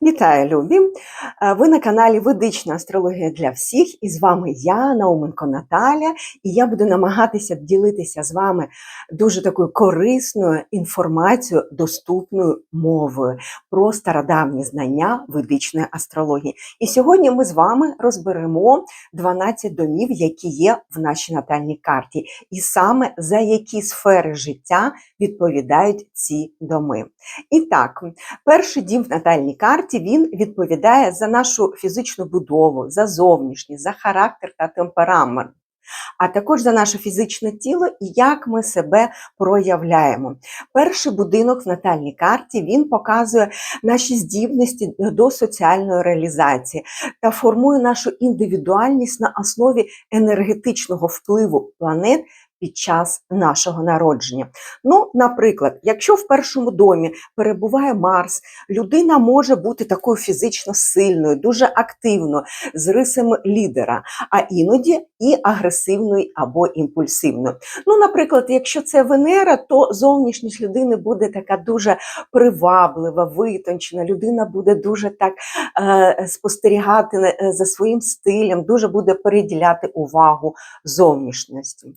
Вітаю, любі! Е, Ви на каналі Ведична астрологія для всіх, і з вами я, Науменко Наталя, і я буду намагатися ділитися з вами дуже такою корисною інформацією, доступною мовою про стародавні знання ведичної астрології. І сьогодні ми з вами розберемо 12 домів, які є в нашій натальній карті, і саме за які сфери життя відповідають ці доми. І так, перший дім в натальній карті він відповідає за нашу фізичну будову, за зовнішність, за характер та темперамент. А також за наше фізичне тіло і як ми себе проявляємо. Перший будинок в натальній карті він показує наші здібності до соціальної реалізації та формує нашу індивідуальність на основі енергетичного впливу планет під час нашого народження. Ну, наприклад, якщо в першому домі перебуває Марс, людина може бути такою фізично сильною, дуже активною, з рисами лідера, а іноді і агресивною або імпульсивною. Ну, наприклад, якщо це Венера, то зовнішність людини буде така дуже приваблива, витончена. Людина буде дуже так е, спостерігати е, за своїм стилем, дуже буде переділяти увагу зовнішності.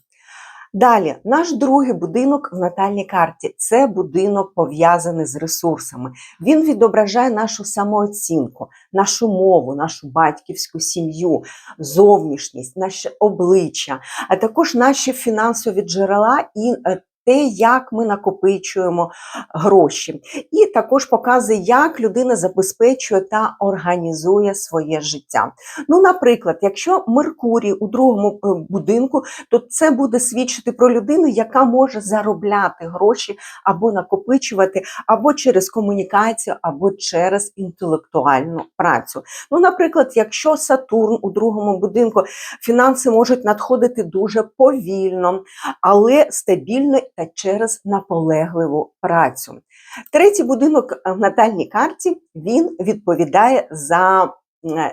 Далі, наш другий будинок в натальній карті це будинок пов'язаний з ресурсами. Він відображає нашу самооцінку, нашу мову, нашу батьківську сім'ю, зовнішність, наше обличчя, а також наші фінансові джерела і е, те, як ми накопичуємо гроші. І також показує, як людина забезпечує та організує своє життя. Ну, наприклад, якщо Меркурій у другому е, будинку, то це буде свідчити про людину, яка може заробляти гроші або накопичувати, або через комунікацію, або через інтелектуальну працю. Ну, наприклад, якщо Сатурн у другому будинку, фінанси можуть надходити дуже повільно, але стабільно та через наполегливу працю. Третій будинок в натальній карті він відповідає за е,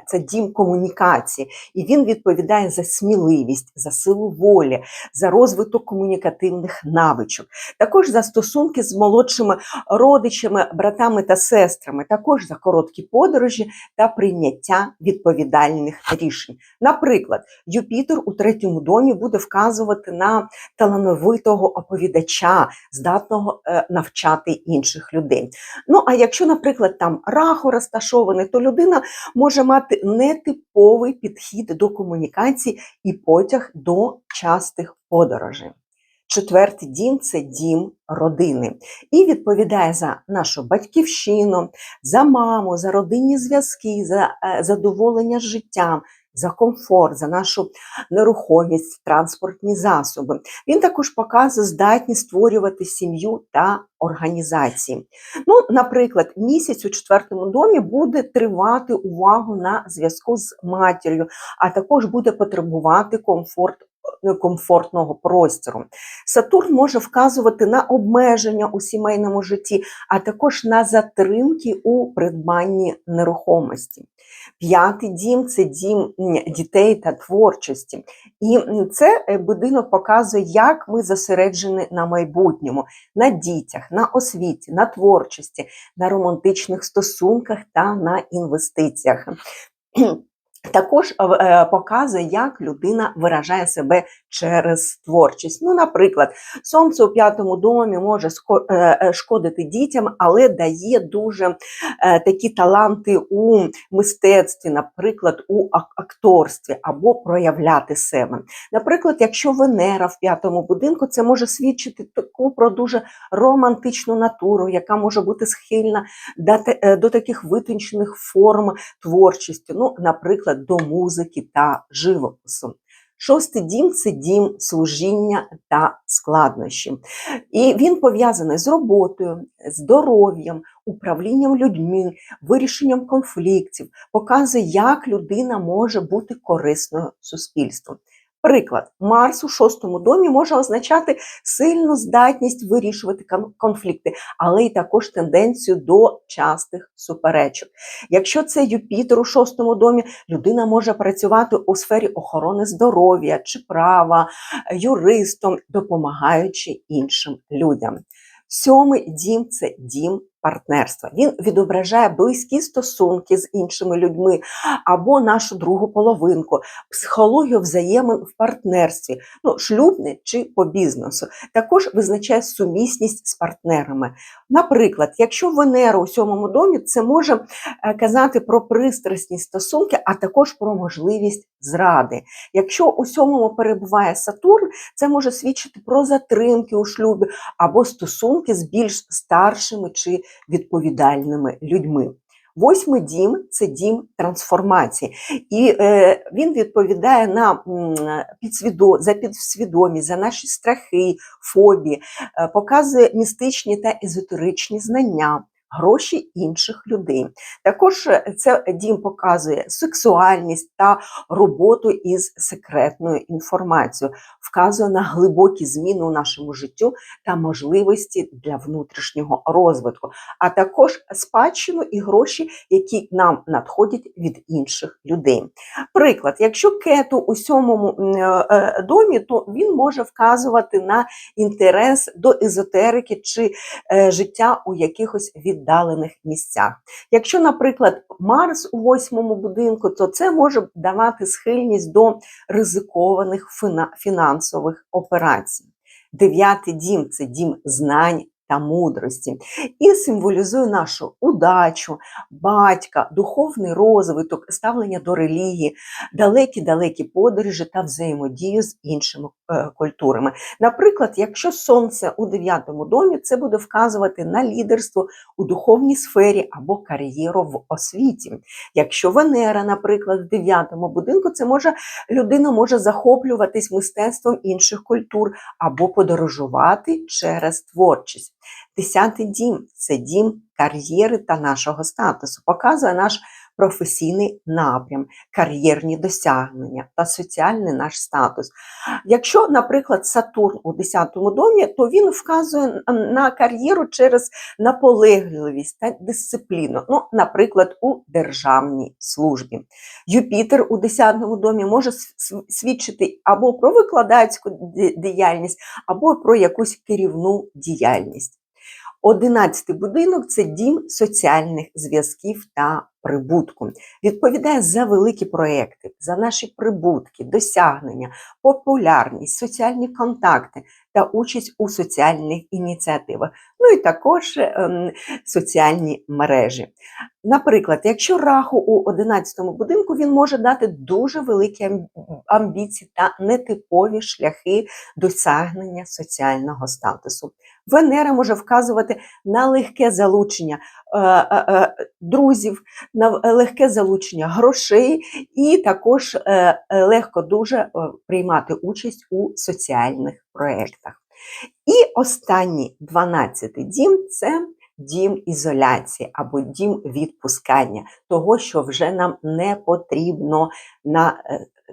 це дім комунікації, і він відповідає за сміливість, за силу волі, за розвиток комунікативних навичок, також за стосунки з молодшими родичами, братами та сестрами, також за короткі подорожі та прийняття відповідальних рішень. Наприклад, Юпітер у третьому домі буде вказувати на талановитого оповідача, здатного е, навчати інших людей. Ну а якщо, наприклад, там раху розташований, то людина може мати нетиповий підхід до комунікації і потяг до частих подорожей. Четвертий дім це дім родини і відповідає за нашу батьківщину, за маму, за родинні зв'язки, за е, задоволення життям, за комфорт, за нашу нерухомість, транспортні засоби. Він також показує здатність створювати сім'ю та організації. Ну, наприклад, місяць у четвертому домі буде тривати увагу на зв'язку з матір'ю, а також буде потребувати комфорт. Комфортного простору. Сатурн може вказувати на обмеження у сімейному житті, а також на затримки у придбанні нерухомості. П'ятий дім це дім дітей та творчості. І це е, будинок показує, як ми зосереджені на майбутньому, на дітях, на освіті, на творчості, на романтичних стосунках та на інвестиціях. Також е, показує, як людина виражає себе через творчість. Ну, наприклад, сонце у п'ятому домі може е, шкодити дітям, але дає дуже е, такі таланти у мистецтві, наприклад, у акторстві або проявляти себе. Наприклад, якщо Венера в п'ятому будинку, це може свідчити таку про дуже романтичну натуру, яка може бути схильна до таких витончених форм творчості. Ну, наприклад, до музики та живопису. Шостий дім це дім служіння та складнощі. І він пов'язаний з роботою, здоров'ям, управлінням людьми, вирішенням конфліктів, показує, як людина може бути корисною суспільству. Приклад, Марс у шостому домі може означати сильну здатність вирішувати конфлікти, але й також тенденцію до частих суперечок. Якщо це Юпітер у шостому домі, людина може працювати у сфері охорони здоров'я чи права, юристом, допомагаючи іншим людям. Сьомий дім це дім партнерства. Він відображає близькі стосунки з іншими людьми або нашу другу половинку, психологію взаємин в партнерстві, ну, шлюбне чи по бізнесу. Також визначає сумісність з партнерами. Наприклад, якщо Венера у сьомому домі, це може е, казати про пристрасні стосунки, а також про можливість зради. Якщо у сьомому перебуває Сатурн, це може свідчити про затримки у шлюбі або стосунки з більш старшими чи відповідальними людьми. Восьмий дім це дім трансформації, і е, він відповідає на підсвідо, за підсвідомість, за наші страхи, фобії, е, показує містичні та езотеричні знання гроші інших людей. Також е, це дім показує сексуальність та роботу із секретною інформацією, вказує на глибокі зміни у нашому життю та можливості для внутрішнього розвитку, а також спадщину і гроші, які нам надходять від інших людей. Приклад, якщо кету у сьомому е, е, домі, то він може вказувати на інтерес до езотерики чи життя у якихось віддалених місцях. Якщо, наприклад, Марс у восьмому будинку, то це може давати схильність до ризикованих фінансових операцій. Дев'ятий дім це дім знань та мудрості, і символізує нашу удачу, батька, духовний розвиток, ставлення до релігії, далекі-далекі подорожі та взаємодію з іншими культурами. Наприклад, якщо сонце у дев'ятому домі, це буде вказувати на лідерство у духовній сфері або кар'єру в освіті. Якщо Венера, наприклад, в дев'ятому будинку, це може людина може захоплюватись мистецтвом інших культур або подорожувати через творчість. Десятий дім це дім кар'єри та нашого статусу, показує наш професійний напрям, кар'єрні досягнення та соціальний наш статус. Якщо, наприклад, Сатурн у 10-му домі, то він вказує на кар'єру через наполегливість та дисципліну, ну, наприклад, у державній службі. Юпітер у 10-му домі може свідчити або про викладацьку діяльність, або про якусь керівну діяльність. Одинадцятий будинок це дім соціальних зв'язків та прибутку. Відповідає за великі проекти, за наші прибутки, досягнення, популярність, соціальні контакти та участь у соціальних ініціативах, ну і також ем, соціальні мережі. Наприклад, якщо раху у 11 будинку, він може дати дуже великі амбіції та нетипові шляхи досягнення соціального статусу. Венера може вказувати на легке залучення е, е, е, друзів, на легке залучення грошей, і також легко дуже приймати участь у соціальних проєктах. І останній 12 дім це дім ізоляції або дім відпускання, того, що вже нам не потрібно на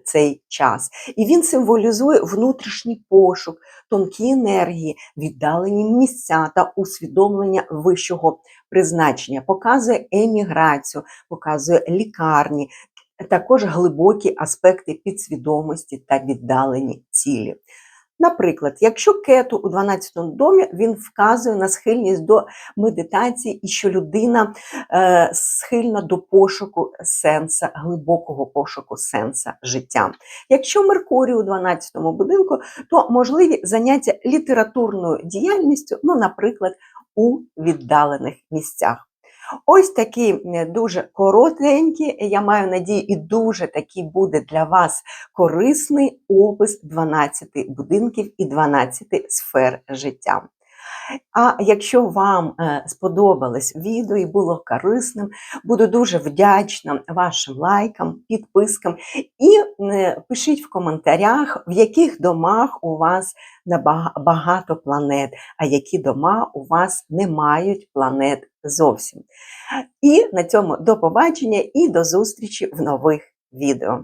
цей час. І він символізує внутрішній пошук, тонкі енергії, віддалені місця та усвідомлення вищого призначення, показує еміграцію, показує лікарні, також глибокі аспекти підсвідомості та віддалені цілі. Наприклад, якщо кету у 12 домі він вказує на схильність до медитації і що людина е, схильна до пошуку сенса, глибокого пошуку сенса життя. Якщо Меркурій у 12 будинку, то можливі заняття літературною діяльністю, ну, наприклад, у віддалених місцях. Ось такий дуже коротенький, я маю надію, і дуже такий буде для вас корисний опис 12 будинків і 12 сфер життя. А якщо вам е, сподобалось відео і було корисним, буду дуже вдячна вашим лайкам, підпискам і е, пишіть в коментарях, в яких домах у вас багато планет, а які дома у вас не мають планет зовсім. І на цьому до побачення і до зустрічі в нових відео.